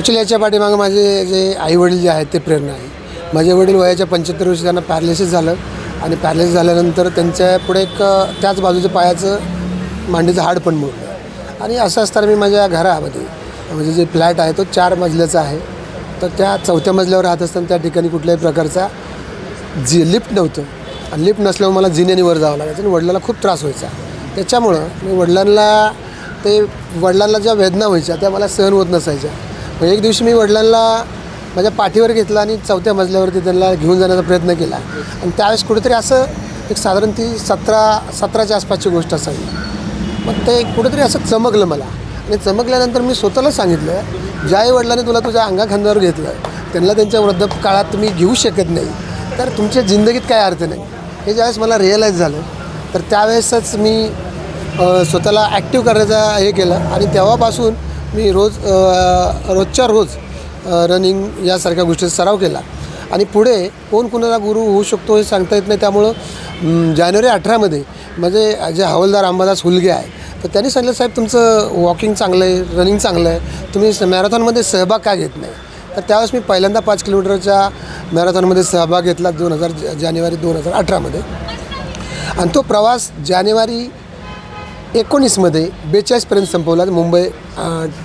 Actually याच्या पाठीमागं माझे जे आईवडील जे आहेत ते प्रेरणा आहे. माझे वडील वयाच्या पंच्याहत्तर वर्षी त्यांना पॅरालिसिस झालं आणि पॅरालिसिस झाल्यानंतर त्यांच्या पुढे एक त्याच बाजूच्या पायाचं मांडीचं हाड पण मोडलं. आणि असं असताना मी माझ्या घरामध्ये म्हणजे जे फ्लॅट आहे तो चार मजल्याचा आहे. तर त्या चौथ्या मजल्यावर राहत असताना त्या ठिकाणी कुठल्याही प्रकारचा जी लिफ्ट नव्हतं. आणि लिफ्ट नसल्यामुळे मला जिन्याने वर जावं लागायचं आणि वडिलांना खूप त्रास व्हायचा. त्याच्यामुळं मी वडिलांना ते वडिलांना ज्या वेदना व्हायच्या त्या मला सहन होत नसायच्या. मग एक दिवशी मी वडिलांना माझ्या पाठीवर घेतलं आणि चौथ्या मजल्यावरती त्यांना घेऊन जाण्याचा प्रयत्न केला. आणि त्यावेळेस कुठेतरी असं एक साधारण ती सतरा सतराच्या आसपासची गोष्ट असावी. मग ते कुठेतरी असं चमकलं मला. आणि चमकल्यानंतर मी स्वतःला सांगितलं ज्या आई वडिलांनी तुला तुझ्या अंगाखांद्यावर घेतलं त्यांना त्यांच्या वृद्ध काळात तुम्ही घेऊ शकत नाही तर तुमच्या जिंदगीत काय अर्थ नाही. हे ज्यावेळेस मला रिअलाईज झालं तर त्यावेळेसच मी स्वतःला ॲक्टिव्ह करण्याचा हे केलं. आणि तेव्हापासून मी रोज रोजच्या रोज रनिंग यासारख्या गोष्टीचा सराव केला. आणि पुढे कोण कुणाला गुरु होऊ शकतो हे सांगता येत नाही. त्यामुळं जानेवारी अठरामध्ये म्हणजे जे हवालदार अंबादास हुलगे आहे तर त्यांनी सांगितलं साहेब तुमचं वॉकिंग चांगलं आहे रनिंग चांगलं आहे. तुम्ही मॅरेथॉनमध्ये सहभाग का घेत नाही? तर त्यावेळेस मी पहिल्यांदा पाच किलोमीटरच्या मॅरेथॉनमध्ये सहभाग घेतला दोन हजार जानेवारी दोन हजार अठरामध्ये आणि तो प्रवास जानेवारी एकोणीसमध्ये बेचाळीसपर्यंत संपवला मुंबई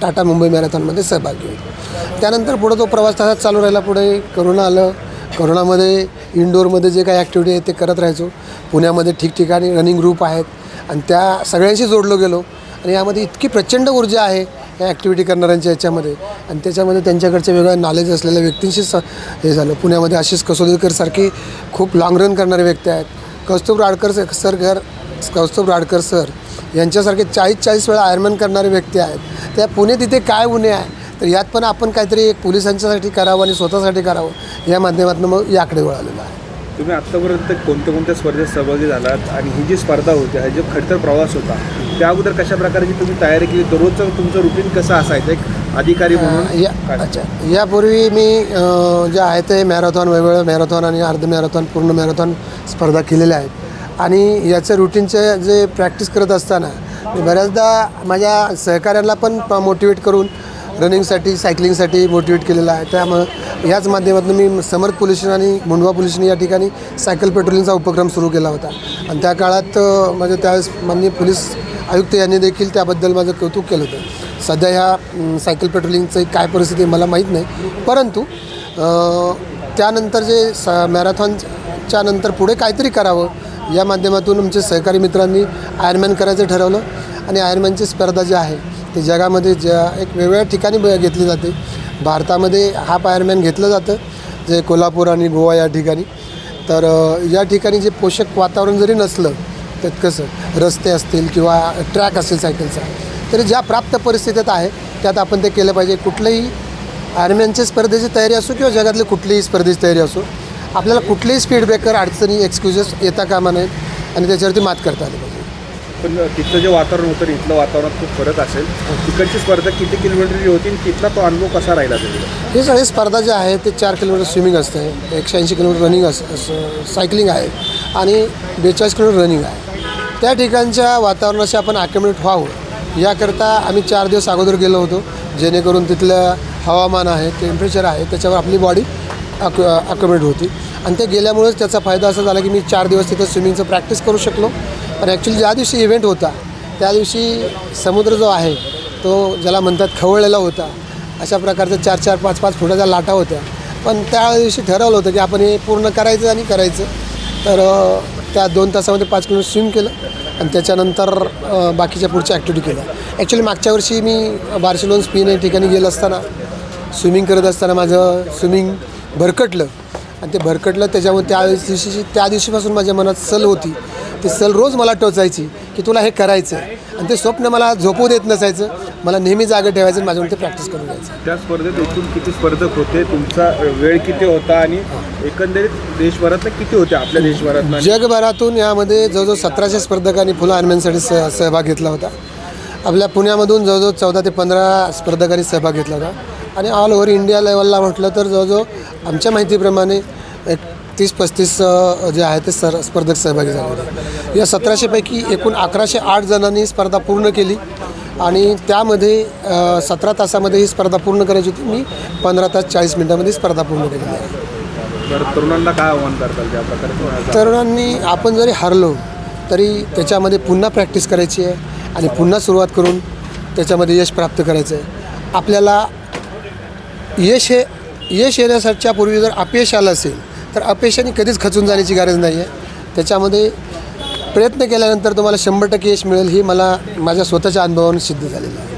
टाटा मुंबई मॅरेथॉनमध्ये सहभाग घेऊन त्यानंतर पुढं तो प्रवास तसाच चालू राहिला पुढे. करोना आलं. करोनामध्ये इंडोरमध्ये जे काही ॲक्टिव्हिटी आहे ते करत राहायचो. पुण्यामध्ये ठिकठिकाणी रनिंग ग्रुप आहेत आणि त्या सगळ्यांशी जोडलो गेलो. आणि यामध्ये इतकी प्रचंड ऊर्जा आहे या ॲक्टिव्हिटी करणाऱ्यांच्या याच्यामध्ये. आणि त्याच्यामध्ये त्यांच्याकडचे वेगळ्या नॉलेज असलेल्या व्यक्तींशी स हे झालं. पुण्यामध्ये आशिष कसोदीकरसारखी खूप लाँग रन करणारे व्यक्ती आहेत. कौस्तुभ राडकर सर घर कौस्तुभ राडकर सर यांच्यासारखे चाळीस चाळीस वेळा आयरमॅन करणारे व्यक्ती आहेत. त्या पुणे तिथे काय गुन्हे आहे तर यात पण आपण काहीतरी एक पोलिसांच्यासाठी करावं आणि स्वतःसाठी करावं या माध्यमातून मग याकडे वळालेलं आहे. तुम्ही आत्तापर्यंत कोणत्या कोणत्या स्पर्धेत सहभागी झालात आणि ही जी स्पर्धा होती हा जो खडतर प्रवास होता त्या अगोदर कशा प्रकारची तुम्ही तयारी केली? दररोजचं तुमचं रुटीन कसं असायचं? एक अधिकारी म्हणून या? अच्छा. यापूर्वी मी जे आहे ते मॅरेथॉन वेगवेगळं मॅरेथॉन आणि अर्ध मॅरेथॉन पूर्ण मॅरेथॉन स्पर्धा केलेल्या आहेत. आणि याचं रुटीनचे जे प्रॅक्टिस करत असताना मी बऱ्याचदा माझ्या सहकाऱ्यांना पण मोटिवेट करून रनिंगसाठी सायकलिंगसाठी मोटिवेट केलेलं आहे. त्यामुळं याच माध्यमातून मी समर्थ पोल्युशन आणि मुंडवा पोल्युशन या ठिकाणी सायकल पेट्रोलिंगचा उपक्रम सुरू केला होता. आणि त्या काळात म्हणजे त्यावेळेस माननीय पोलीस आयुक्त यांनी देखील त्याबद्दल माझं कौतुक केलं होतं. सध्या ह्या सायकल पेट्रोलिंगचं काय परिस्थिती मला माहीत नाही. परंतु त्यानंतर जे स मॅरेथॉनच्या नंतर पुढे काहीतरी करावं या माध्यमातून आमचे सहकारी मित्रांनी आयर्नमॅन करायचं ठरवलं आणि आयर्नमॅनची स्पर्धा जी आहे ती जगामध्ये ज्या एक वेगवेगळ्या ठिकाणी ब- घेतली जाते. भारतामध्ये हाफ आयरमॅन घेतलं जातं जे कोल्हापूर आणि गोवा या ठिकाणी. तर या ठिकाणी जे पोषक वातावरण जरी नसलं त्यात कसं रस्ते असतील किंवा ट्रॅक असेल सायकलचा तरी ज्या प्राप्त परिस्थितीत आहे त्यात आपण ते केलं पाहिजे. कुठलंही आर्म्यांच्या स्पर्धेची तयारी असो किंवा जगातली कुठलीही स्पर्धेची तयारी असो आपल्याला कुठलेही स्पीड ब्रेकर अडचणी एक्सक्युजेस येता कामा नयेत आणि त्याच्यावरती मात करता आली पाहिजे. पण तिथलं जे वातावरण होतं इथलं वातावरणात खूप फरक असेल. तिकडची स्पर्धा किती किलोमीटरची होती आणि तिथला तो अनुभव कसा राहिला तुझा हे सगळे स्पर्धा जे आहे ते चार किलोमीटर स्विमिंग असते एकशे ऐंशी किलोमीटर रनिंग अस असं सायकलिंग आहे आणि बेचाळीस किलोमीटर रनिंग आहे. त्या ठिकाणच्या वातावरणाशी आपण अकॅमिडेट व्हावं. याकरता आम्ही चार दिवस अगोदर गेलो होतो जेणेकरून तिथलं हवामान आहे टेम्परेचर आहे त्याच्यावर आपली बॉडी अक अकॉमिडेट होती. आणि ते गेल्यामुळेच त्याचा फायदा असा झाला की मी चार दिवस तिथं स्विमिंगचं प्रॅक्टिस करू शकलो. पण ॲक्च्युली ज्या दिवशी इव्हेंट होता त्या दिवशी समुद्र जो आहे तो ज्याला म्हणतात खवळलेला होता. अशा प्रकारच्या चार चार पाच पाच फुटाच्या लाटा होत्या. पण त्या दिवशी ठरवलं होतं की आपण हे पूर्ण करायचं आणि करायचं. तर त्या दोन तासामध्ये पाच किलोमीटर स्विम केलं आणि त्याच्यानंतर बाकीच्या पुढच्या ॲक्टिव्हिटी केल्या. ॲक्च्युली मागच्या वर्षी मी बार्सिलोन स्पेन या ठिकाणी गेलं असताना स्विमिंग करत असताना माझं स्विमिंग भरकटलं. आणि ते भरकटलं त्याच्यामुळे त्या दिवशी त्या दिवशीपासून माझ्या मनात सल होती. ती सल रोज मला टोचायची की तुला हे करायचं आहे आणि ते स्वप्न मला झोपू देत नसायचं. मला नेहमी जागा ठेवायचं आणि माझ्यावर ते प्रॅक्टिस करून घ्यायचं. त्या स्पर्धेत एकूण किती स्पर्धक होते? तुमचा वेळ किती होता आणि एकंदरीत देशभरातनं किती होते आपल्या देशभरातनं आणि जगभरातून यामध्ये जवळजवळ सतराशे स्पर्धकांनी फुलं आर्म्यांसाठी सहभाग घेतला होता. आपल्या पुण्यामधून जवळजवळ चौदा ते पंधरा स्पर्धकांनी सहभाग घेतला होता. आणि ऑल ओव्हर इंडिया लेवलला म्हटलं तर जवळजवळ आमच्या माहितीप्रमाणे एक तीस पस्तीस जे आहे ते सर स्पर्धक सहभागी झाले. या सतराशेपैकी एकूण अकराशे आठ जणांनी स्पर्धा पूर्ण केली. आणि त्यामध्ये सतरा तासामध्ये ही स्पर्धा पूर्ण करायची होती. मी पंधरा तास चाळीस मिनटामध्ये स्पर्धा पूर्ण केलेली आहे तरुणांना काय आव्हान करताल? प्रकारे तरुणांनी आपण जरी हारलो तरी त्याच्यामध्ये पुन्हा प्रॅक्टिस करायची आहे. आणि पुन्हा सुरुवात करून त्याच्यामध्ये यश प्राप्त करायचं आहे. आपल्याला यश हे यश येण्यासाठीच्या पूर्वी जर अपयश आलं असेल तर अपयशाने कधीच खचून जाण्याची गरज नाही आहे त्याच्यामध्ये प्रयत्न केल्यानंतर तुम्हाला शंभर टक्के यश मिळेल ही मला माझ्या स्वतःच्या अनुभवानं सिद्ध झालेलं आहे.